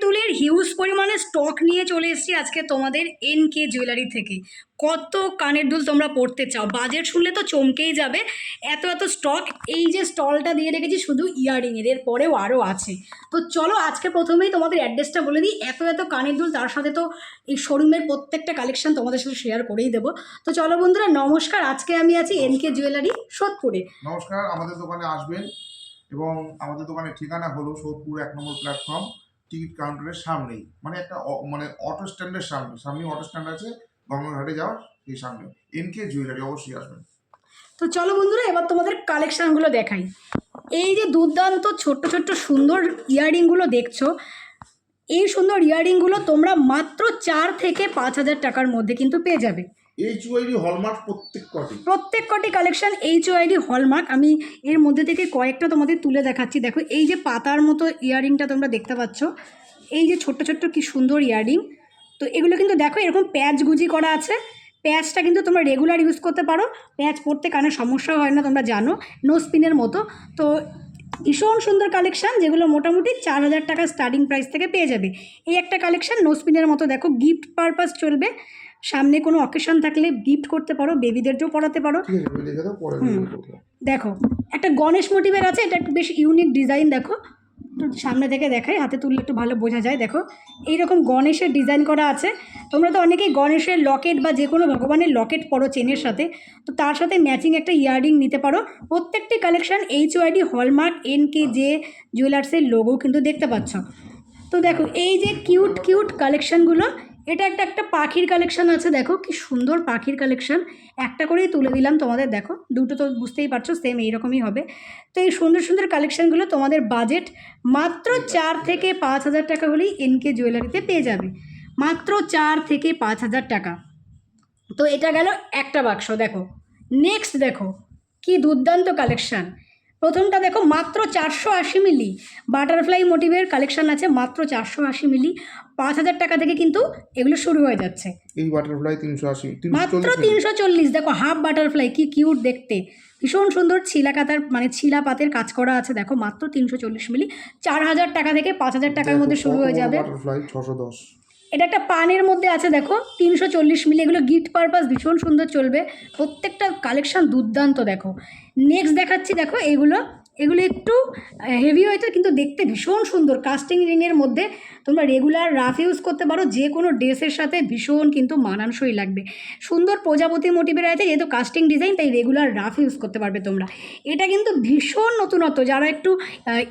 দুলের huge পরিমাণে stock নিয়ে চলে এসেছি আজকে তোমাদের এন কে জুয়েলারি থেকে। কত কানের দুল তোমরা পড়তে চাও? বাজেট শুনলে তো চমকেই যাবে। এত এত স্টক এই যে স্টলটা দিয়ে রেখেছি শুধু ইয়াররিংয়ের এর পরেও আরও আছে। তো চলো আজকে প্রথমেই তোমাদের অ্যাড্রেসটা বলে দিই। এত এত কানের দুল, তার সাথে তো এই শোরুমের প্রত্যেকটা কালেকশন তোমাদের সাথে শেয়ার করেই দেবো। তো চলো বন্ধুরা, নমস্কার। আজকে আমি আছি এন কে জুয়েলারি সোদপুরে। নমস্কার। আমাদের দোকানে আসবেন এবং আমাদের দোকানের ঠিকানা হলো সোদপুর এক নম্বর প্ল্যাটফর্ম টিকিট কাউন্টারের সামনেই। মানে একটা মানে অটো স্ট্যান্ডের সামনে। সামনে অটো স্ট্যান্ড আছে গঙ্গাঘাটে যাওয়ার সেই সামনে। এনকে জুয়েলারি অবশ্যই আসবেন। তো চলো বন্ধুরা, এবার তোমাদের কালেকশানগুলো দেখাই। এই যে দুর্দান্ত ছোট্ট ছোট্ট সুন্দর ইয়াররিংগুলো দেখছ, এই সুন্দর ইয়াররিংগুলো তোমরা মাত্র চার থেকে পাঁচ হাজার টাকার মধ্যে কিন্তু পেয়ে যাবে। এইচ ওয়াইডি হলমার্ক প্রত্যেক কটি। প্রত্যেক কটি কালেকশন এইচ ওআইডি হলমার্ক আমি এর মধ্যে থেকে কয়েকটা তোমাদের তুলে দেখাচ্ছি। দেখো, এই যে পাতার মতো ইয়াররিংটা তোমরা দেখতে পাচ্ছ, এই যে ছোট্ট ছোট্ট কি সুন্দর ইয়াররিং তো এগুলো কিন্তু দেখো, এরকম প্যাচ গুজি করা আছে। প্যাচটা কিন্তু তোমরা রেগুলার ইউজ করতে পারো। প্যাচ পরতে কানে সমস্যা হয় না, তোমরা জানো। নো স্পিনের মতো। তো ভীষণ সুন্দর কালেকশন যেগুলো মোটামুটি চার হাজার টাকা স্টার্টিং প্রাইস থেকে পেয়ে যাবে। এই একটা কালেকশন নো স্পিনের মতো। দেখো গিফট পারপাস চলবে। সামনে কোনো অকেশন থাকলে গিফট করতে পারো বেবিদেরকেও পড়াতে পারো। দেখো একটা গণেশ মোটিভের আছে এটা একটু বেশ ইউনিক ডিজাইন দেখো। সামনে থেকে দেখাই হাতে তুললে একটু ভালো বোঝা যায় দেখো। এইরকম গণেশের ডিজাইন করা আছে। তোমরা তো অনেকেই গণেশের লকেট বা যে কোনো ভগবানের লকেট পরো চেনের সাথে। তো তার সাথে ম্যাচিং একটা ইয়াররিং নিতে পারো। প্রত্যেকটি collection H UID hallmark N K J জুয়েলার্সের logo কিন্তু দেখতে পাচ্ছ। তো দেখো এই যে কিউট কিউট কালেকশনগুলো এটা একটা একটা পাখির কালেকশন আছে, দেখো কি সুন্দর পাখির কালেকশন একটা করেই তুলে দিলাম তোমাদের, দেখো, দুটো তো বুঝতেই পারছ সেম এইরকমই হবে। তো এই সুন্দর সুন্দর কালেকশনগুলো তোমাদের বাজেট মাত্র চার থেকে পাঁচ হাজার টাকা হলেই এনকে জুয়েলারিতে পেয়ে যাবে। মাত্র চার থেকে পাঁচ হাজার টাকা। তো এটা গেল একটা বাক্স, দেখো। নেক্সট দেখো, কি দুর্দান্ত কালেকশান প্রথমটা দেখো মাত্র চারশো আশি মিলি। বাটারফ্লাই মোটিভের কালেকশান আছে মাত্র চারশো আশি মিলি। পাঁচ হাজার টাকা থেকে কিন্তু এগুলো শুরু হয়ে যাচ্ছে। এই বাটারফ্লাই তিনশো আশি মাত্র তিনশো চল্লিশ দেখো হাফ বাটারফ্লাই কি কিউট দেখতে। ভীষণ সুন্দর ছিলা কাতার মানে ছিলা পাতের কাজ করা আছে দেখো মাত্র তিনশো চল্লিশ মিলি। চার হাজার টাকা থেকে পাঁচ হাজার টাকার মধ্যে শুরু হয়ে যাবে। বাটারফ্লাই ছশো দশ। এটা একটা পানের মধ্যে আছে, দেখো। তিনশো চল্লিশ মিলি, এগুলো গিফট পারপাস ভীষণ সুন্দর চলবে। প্রত্যেকটা কালেকশান দুর্দান্ত, দেখো। নেক্সট দেখাচ্ছি, দেখো এগুলো এগুলো একটু হেভি হয়তো কিন্তু দেখতে ভীষণ সুন্দর। কাস্টিং রিংয়ের মধ্যে তোমরা রেগুলার রাফ ইউজ করতে পারো, যে কোনো ড্রেসের সাথে ভীষণ কিন্তু মানানসই লাগবে। সুন্দর প্রজাপতি মোটিভের আছে যেহেতু কাস্টিং ডিজাইন তাই রেগুলার রাফ ইউজ করতে পারবে তোমরা। এটা কিন্তু ভীষণ নতুনত্ব, যারা একটু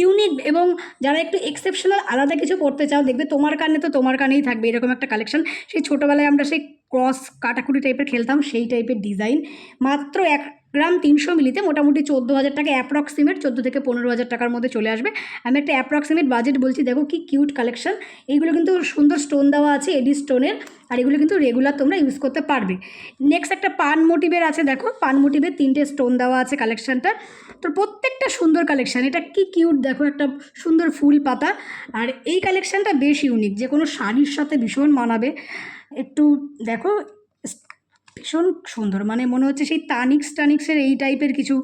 ইউনিক এবং যারা একটু এক্সেপশনাল আলাদা কিছু করতে চাও, দেখবে তোমার কানে তো তোমার কানেই থাকবে, এরকম একটা কালেকশন সেই ছোটোবেলায় আমরা সেই ক্রস কাটাকুটি টাইপের খেলতাম, সেই টাইপের ডিজাইন মাত্র এক গ্রাম তিনশো মিলিতে মোটামুটি চোদ্দ হাজার টাকা অ্যাপ্রক্সিমেট চোদ্দ থেকে পনেরো হাজার টাকার মধ্যে চলে আসবে। আমি একটা অ্যাপ্রক্সিমেট বাজেট বলছি, দেখো কি কিউট কালেকশন এইগুলো কিন্তু সুন্দর স্টোন দেওয়া আছে, এডি স্টোনের আর এগুলো কিন্তু রেগুলার তোমরা ইউজ করতে পারবে। নেক্সট একটা পান মোটিভের আছে, দেখো। পান মোটিভের তিনটে স্টোন দেওয়া আছে কালেকশনটা তো প্রত্যেকটা সুন্দর কালেকশান এটা কি কিউট দেখো একটা সুন্দর ফুল পাতা। আর এই কালেকশানটা বেশ ইউনিক যে কোনো শাড়ির সাথে ভীষণ মানাবে। একটু দেখো ভীষণ সুন্দর। মানে মনে হচ্ছে সেই তানিক্স টানিক্সের এই টাইপের কিছু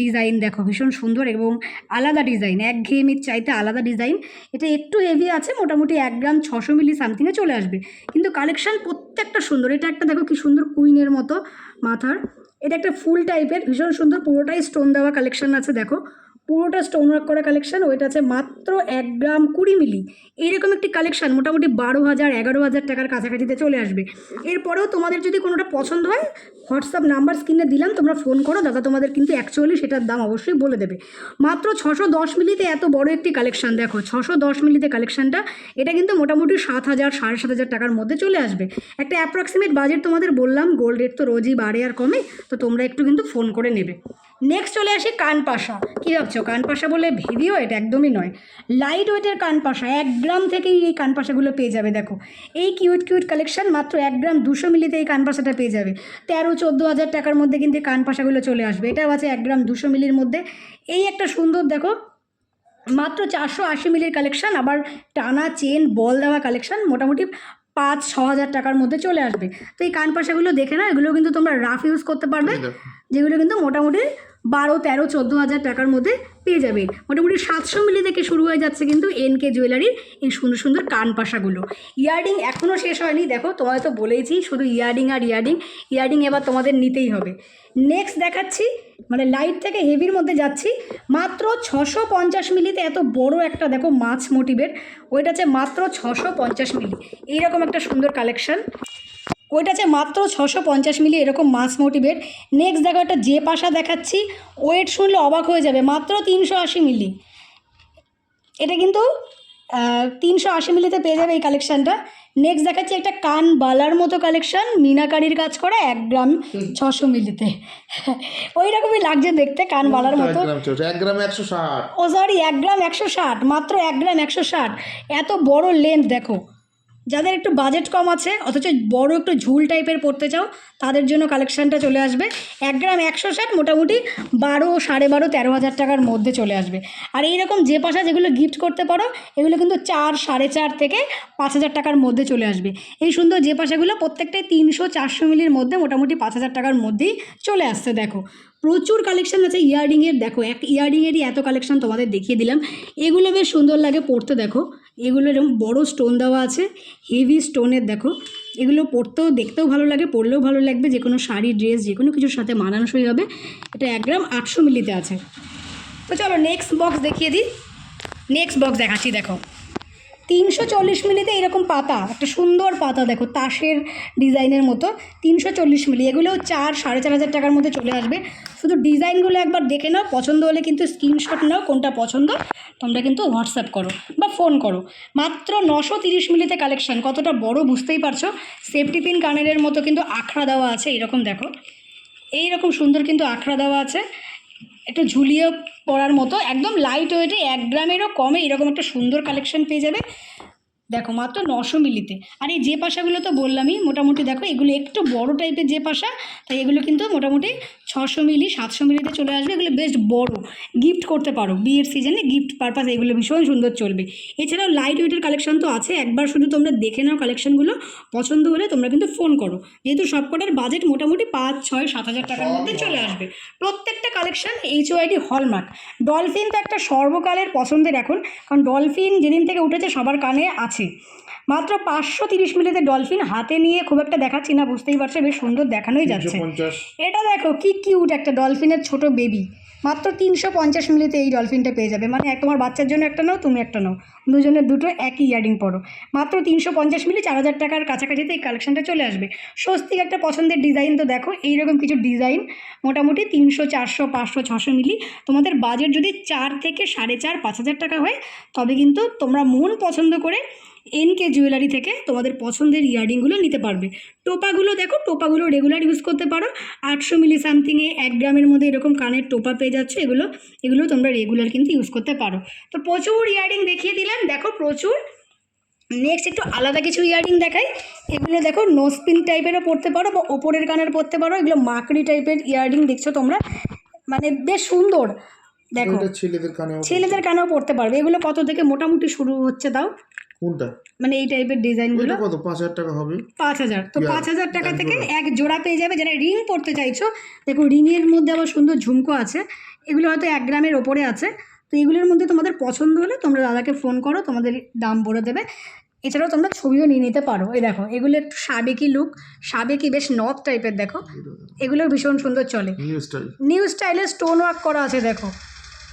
ডিজাইন দেখো, ভীষণ সুন্দর এবং আলাদা ডিজাইন এক একঘেয়েমির চাইতে আলাদা ডিজাইন এটা একটু হেভি আছে, মোটামুটি এক গ্রাম ছশো মিলি সামথিংয়ে চলে আসবে। কিন্তু কালেকশান প্রত্যেকটা সুন্দর। এটা একটা দেখো কি সুন্দর কুইনের মতো মাথার। এটা একটা ফুল টাইপের ভীষণ সুন্দর, পুরোটাই স্টোন দেওয়া কালেকশন আছে দেখো। পুরোটা স্টোন ওয়ার্ক করা কালেকশান ওইটা আছে মাত্র এক গ্রাম কুড়ি মিলি। এইরকম একটি কালেকশন মোটামুটি বারো হাজার, এগারো হাজার টাকার কাছাকাছিতে চলে আসবে। এরপরেও তোমাদের যদি কোনোটা পছন্দ হয়, হোয়াটসঅ্যাপ নাম্বার স্ক্রিনে দিলাম, তোমরা ফোন করো, দাদা তোমাদের কিন্তু অ্যাকচুয়ালি সেটার দাম অবশ্যই বলে দেবে। মাত্র ছশো দশ মিলিতে এত বড় একটি কালেকশন দেখো, ছশো দশ মিলিতে কালেকশানটা এটা কিন্তু মোটামুটি সাত হাজার, সাড়ে সাত হাজার টাকার মধ্যে চলে আসবে। একটা অ্যাপ্রক্সিমেট বাজেট তোমাদের বললাম গোল্ড রেট তো রোজই বাড়ে আর কমে, তো তোমরা একটু কিন্তু ফোন করে নেবে। নেক্সট চলে আসি কানপাশা। কী ভাবছ? কানপাশা বলে ভেবিও এটা একদমই নয়। লাইট ওয়েটের কানপাশা এক গ্রাম থেকেই এই কানপাশাগুলো পেয়ে যাবে দেখো। এই কিউট কিউট কালেকশন মাত্র এক গ্রাম দুশো মিলিতে এই কানপাশাটা পেয়ে যাবে। তেরো চোদ্দ হাজার টাকার মধ্যে কিন্তু এই কানপাশাগুলো চলে আসবে। এটাও আছে এক গ্রাম দুশো মিলির মধ্যে। এই একটা সুন্দর দেখো মাত্র চারশো আশি মিলির কালেকশন আবার টানা চেন বল দেওয়া কালেকশন মোটামুটি পাঁচ ছ হাজার টাকার মধ্যে চলে আসবে। তো এই কানপাশাগুলো দেখে না এগুলো কিন্তু তোমরা রাফ ইউজ করতে পারবে। যেগুলো কিন্তু মোটামুটি বারো, তেরো, চোদ্দ হাজার টাকার মধ্যে পেয়ে যাবেন। মোটামুটি সাতশো মিলি থেকে শুরু হয়ে যাচ্ছে কিন্তু এন কে জুয়েলারির এই সুন্দর সুন্দর কান পাশাগুলো। ইয়ারডিং এখনও শেষ হয়নি, দেখো তোমাদের তো বলেইছি, শুধু ইয়ারডিং আর ইয়ারডিং ইয়ারডিং এবার তোমাদের নিতেই হবে। নেক্সট দেখাচ্ছি মানে লাইট থেকে হেভির মধ্যে যাচ্ছি, মাত্র ছশো পঞ্চাশ মিলিতে এত বড় একটা দেখো মাছ মোটিভের ওইটা হচ্ছে মাত্র ছশো পঞ্চাশ মিলি। এইরকম একটা সুন্দর কালেকশন ওইটা আছে মাত্র ছশো পঞ্চাশ মিলি এরকম মাছ মোটিভেট নেক্সট দেখো একটা যে পাশা দেখাচ্ছি ওয়েট শুনলে অবাক হয়ে যাবে মাত্র তিনশো আশি মিলি। এটা কিন্তু তিনশো আশি মিলিতে পেয়ে যাবে এই কালেকশানটা নেক্সট দেখাচ্ছি একটা কান বালার মতো কালেকশান মিনাকারির কাজ করা এক গ্রাম ছশো মিলিতে। ওই রকমই লাগছে দেখতে কান বালার মতো। এক গ্রামে একশো ষাট। ও সরি এক গ্রাম একশো ষাট মাত্র এক গ্রাম একশো ষাট। এত বড় লেন্থ দেখো। যাদের একটু বাজেট কম আছে, অথচ বড় একটু ঝুল টাইপের পড়তে চাও, তাদের জন্য কালেকশানটা চলে আসবে। এক গ্রাম একশো ষাট মোটামুটি বারো, সাড়ে বারো, তেরো হাজার টাকার মধ্যে চলে আসবে। আর এই রকম যে পাশা যেগুলো গিফট করতে পারো, এগুলো কিন্তু চার, সাড়ে চার থেকে পাঁচ হাজার টাকার মধ্যে চলে আসবে। এই সুন্দর যে পাশাগুলো প্রত্যেকটাই তিনশো, চারশো মিলির মধ্যে মোটামুটি পাঁচ হাজার টাকার মধ্যেই চলে আসছে, দেখো। প্রচুর কালেকশন আছে ইয়ারডিংয়ের দেখো, এক ইয়ারডিংয়েরই এত কালেকশন তোমাদের দেখিয়ে দিলাম। এগুলো বেশ সুন্দর লাগে পড়তে, দেখো। এগুলো এরকম বড় স্টোন দেওয়া আছে হেভি স্টোনের দেখো। এগুলো পড়তেও, দেখতেও ভালো লাগে পরলেও ভালো লাগবে। যে কোনো শাড়ি ড্রেস যে কোনো কিছুর সাথে মানানসই হবে। এটা এক গ্রাম আটশো মিলিতে আছে। তো চলো নেক্সট বক্স দেখিয়ে দিই। নেক্সট বক্স দেখাচ্ছি, দেখো। তিনশো চল্লিশ মিলিতে এরকম পাতা, একটা সুন্দর পাতা দেখো, তাসের ডিজাইনের মতো, তিনশো চল্লিশ মিলি এগুলোও চার, সাড়ে চার হাজার টাকার মধ্যে চলে আসবে। শুধু ডিজাইনগুলো একবার দেখে নাও, পছন্দ হলে কিন্তু স্ক্রিনশট নাও কোনটা পছন্দ, তোমরা কিন্তু হোয়াটসঅ্যাপ করো বা ফোন করো। মাত্র নশো তিরিশ মিলিতে কালেকশান কতটা বড় বুঝতেই পারছ? সেফটি পিন কানেরের মতো কিন্তু আখড়া দেওয়া আছে, এরকম দেখো। এই রকম সুন্দর কিন্তু আখড়া দেওয়া আছে। একটু ঝুলিয়ে পড়ার মতো, একদম লাইট ওয়েটে এক গ্রামেরও কমে এরকম একটা সুন্দর কালেকশন পেয়ে যাবে। দেখো, মাত্র নশো মিলিতে। আর এই যে পাশাগুলো তো বললামই, মোটামুটি দেখো, এগুলো একটু বড় টাইপের যে পাশা, তাই এগুলো কিন্তু মোটামুটি ছশো মিলি, সাতশো মিলিতে চলে আসবে। এগুলো বেশ বড়। গিফট করতে পারো। বিয়ের সিজনে গিফট পারপাস এগুলো ভীষণ সুন্দর চলবে। এছাড়াও লাইট ওয়েটের কালেকশন তো আছে। একবার শুধু তোমরা দেখে নাও কালেকশনগুলো পছন্দ হলে তোমরা কিন্তু ফোন করো। যেহেতু সবকটার বাজেট মোটামুটি পাঁচ, ছয়, সাত হাজার টাকার মধ্যে চলে আসবে। প্রত্যেকটা collection H UID hallmark dolphin তো একটা সর্বকালের পছন্দের এখন। কারণ ডলফিন যেদিন থেকে উঠেছে সবার কানে আছে। মাত্র পাঁচশো তিরিশ মিলিতে ডলফিন হাতে নিয়ে খুব একটা দেখাচ্ছি না বুঝতেই পারছ বেশ সুন্দর দেখানোই যাচ্ছে। এটা দেখো কি কিউট একটা ডলফিনের ছোট বেবি মাত্র তিনশো পঞ্চাশ মিলিতে এই ডলফিনটা পেয়ে যাবে। মানে এক তোমার বাচ্চার জন্য একটা নাও তুমি একটা নাও। দুজনের দুটো একই ইয়ারিং পড়ো মাত্র তিনশো পঞ্চাশ মিলি চার হাজার টাকার কাছাকাছিতে এই কালেকশনটা চলে আসবে। স্বস্তিক একটা পছন্দের ডিজাইন তো দেখো এইরকম কিছু ডিজাইন মোটামুটি তিনশো চারশো পাঁচশো ছশো মিলি। তোমাদের বাজেট যদি চার থেকে সাড়ে চার পাঁচ হাজার টাকা হয় তবে কিন্তু তোমরা মন পছন্দ করে এন কে জুয়েলারি থেকে তোমাদের পছন্দের ইয়ারডিংগুলো নিতে পারবে। টোপাগুলো দেখো টোপাগুলো রেগুলার ইউজ করতে পারো। আটশো মিলি সামথিংয়ে এক গ্রামের মধ্যে এরকম কানের টোপা পেয়ে যাচ্ছে এগুলো এগুলো তোমরা রেগুলার কিন্তু ইউজ করতে পারো। তো প্রচুর ইয়ারডিং দেখিয়ে দিলাম। দেখো প্রচুর। নেক্সট একটু আলাদা কিছু ইয়ারডিং দেখাই। এগুলো দেখো নোসপিন টাইপেরও পড়তে পারো বা ওপরের কানের পড়তে পারো। এগুলো মাকড়ি টাইপের ইয়ারডিং দেখছ তোমরা। মানে বেশ সুন্দর। দেখো ছেলেদের কানে ছেলেদের কানেও পড়তে পারবে। এগুলো কত থেকে মোটামুটি শুরু হচ্ছে তাও? কোনটা? মানে এই টাইপের ডিজাইনগুলো কত? পাঁচ হাজার টাকা হবে। পাঁচ হাজার। তো পাঁচ হাজার টাকা থেকে এক জোড়া পেয়ে যাবে যারা রিং পরতে চাইছো। দেখো রিংয়ের মধ্যে আবার সুন্দর ঝুমকো আছে। এগুলো হয়তো এক গ্রামের ওপরে আছে। তো এগুলোর মধ্যে তোমাদের পছন্দ হলে তোমরা দাদাকে ফোন করো তোমাদের দাম বলে দেবে। এছাড়াও তোমরা ছবিও নিয়ে নিতে পারো। এই দেখো এগুলো একটু সাবেকি লুক সাবেকি বেশ নর্থ টাইপের দেখো। এগুলো ভীষণ সুন্দর চলে। নিউ স্টাইল নিউ স্টাইলে স্টোন ওয়ার্ক করা আছে দেখো।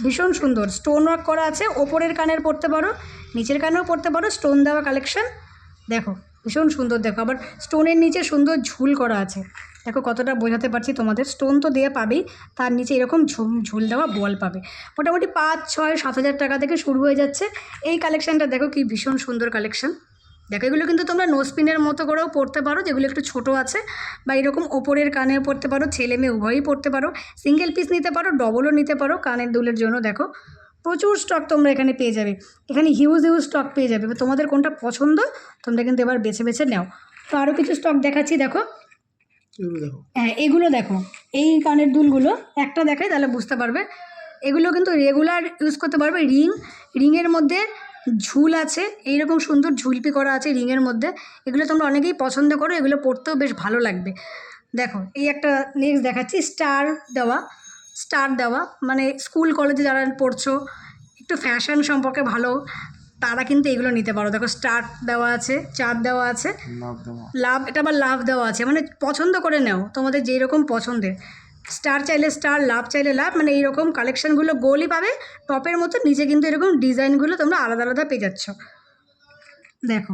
ভীষণ সুন্দর। স্টোন ওয়ার্ক করা আছে, ওপরের কানের পরতে পারো, নিচের কানেও পরতে পারো স্টোন দেওয়া কালেকশন দেখো, ভীষণ সুন্দর দেখো। আবার স্টোনের নিচে সুন্দর ঝুল করা আছে। দেখো কতটা বোঝাতে পারছি তোমাদের। স্টোন তো দেওয়া পাবেই, তার নিচে এরকম ঝুম ঝুল দেওয়া বল পাবে। মোটামুটি পাঁচ, ছয়, সাত হাজার টাকা থেকে শুরু হয়ে যাচ্ছে। এই কালেকশানটা দেখো কি ভীষণ সুন্দর কালেকশন দেখো এগুলো কিন্তু তোমরা নোসপিনের মতো করেও পড়তে পারো যেগুলো একটু ছোট আছে বা এরকম ওপরের কানে পড়তে পারো ছেলে মেয়ে উভয়ই পড়তে পারো। সিঙ্গেল পিস নিতে পারো ডবলও নিতে পারো কানের দুলের জন্য দেখো। প্রচুর স্টক তোমরা এখানে পেয়ে যাবে। এখানে হিউজ হিউজ স্টক পেয়ে যাবে। তোমাদের কোনটা পছন্দ তোমরা কিন্তু এবার বেছে বেছে নাও। তো আরও কিছু স্টক দেখাচ্ছি দেখো। দেখো। হ্যাঁ এগুলো দেখো। এই কানের দুলগুলো একটা দেখাই তাহলে বুঝতে পারবে। এগুলো কিন্তু রেগুলার ইউজ করতে পারবে রিং রিংয়ের মধ্যে ঝুল আছে এইরকম সুন্দর ঝুলপি করা আছে রিংয়ের মধ্যে এগুলো তোমরা অনেকেই পছন্দ করো এগুলো পড়তেও বেশ ভালো লাগবে। দেখো এই একটা নেক্সট দেখাচ্ছি স্টার দেওয়া স্টার দেওয়া মানে স্কুল কলেজে যারা পড়ছো একটু ফ্যাশন সম্পর্কে ভালো তারা কিন্তু এগুলো নিতে পারো। দেখো স্টার দেওয়া আছে চার দেওয়া আছে লাভ লাভ এটা আবার লাভ দেওয়া আছে মানে পছন্দ করে নাও তোমাদের যেই রকম পছন্দের। স্টার চাইলে স্টার, লাভ চাইলে লাভ মানে এইরকম কালেকশানগুলো গোলই পাবে। টপের মতো নিচে কিন্তু এরকম ডিজাইনগুলো তোমরা আলাদা আলাদা পেয়ে যাচ্ছ। দেখো,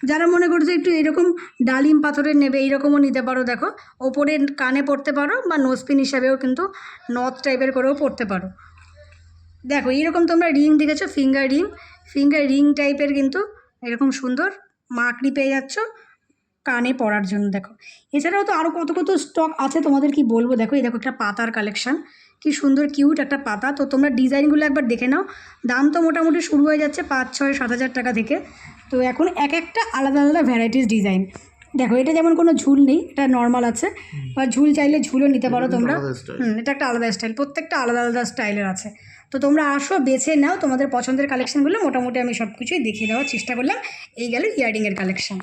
যারা মনে করছ একটু এরকম ডালিম পাথরের নেবে, এইরকমও নিতে পারো, দেখো। ওপরে কানে পড়তে পারো বা নোজপিন হিসাবেও কিন্তু নথ টাইপের করেও পড়তে পারো। দেখো এরকম তোমরা রিং দেখেছ ফিঙ্গার রিং ফিঙ্গার রিং টাইপের কিন্তু এরকম সুন্দর মাকড়ি পেয়ে যাচ্ছ। কানে পরার জন্য দেখো। এছাড়াও তো আরও কত কত স্টক আছে তোমাদের কি বলব? দেখো এই দেখো একটা পাতার কালেকশন কি সুন্দর কিউট একটা পাতা। তো তোমরা ডিজাইনগুলো একবার দেখে নাও। দাম তো মোটামুটি শুরু হয়ে যাচ্ছে পাঁচ ছয় সাত হাজার টাকা থেকে। তো এখন এক একটা আলাদা আলাদা ভ্যারাইটিস ডিজাইন দেখো এটা যেমন কোনো ঝুল নেই এটা নর্মাল আছে। বা ঝুল চাইলে ঝুলও নিতে পারো তোমরা। হুম এটা একটা আলাদা স্টাইল প্রত্যেকটা আলাদা আলাদা স্টাইলের আছে। তো তোমরা আসো বেছে নাও। তোমাদের পছন্দের কালেকশনগুলো মোটামুটি আমি সব কিছুই দেখিয়ে দেওয়ার চেষ্টা করলাম। এই গেল ইয়ারিংয়ের কালেকশন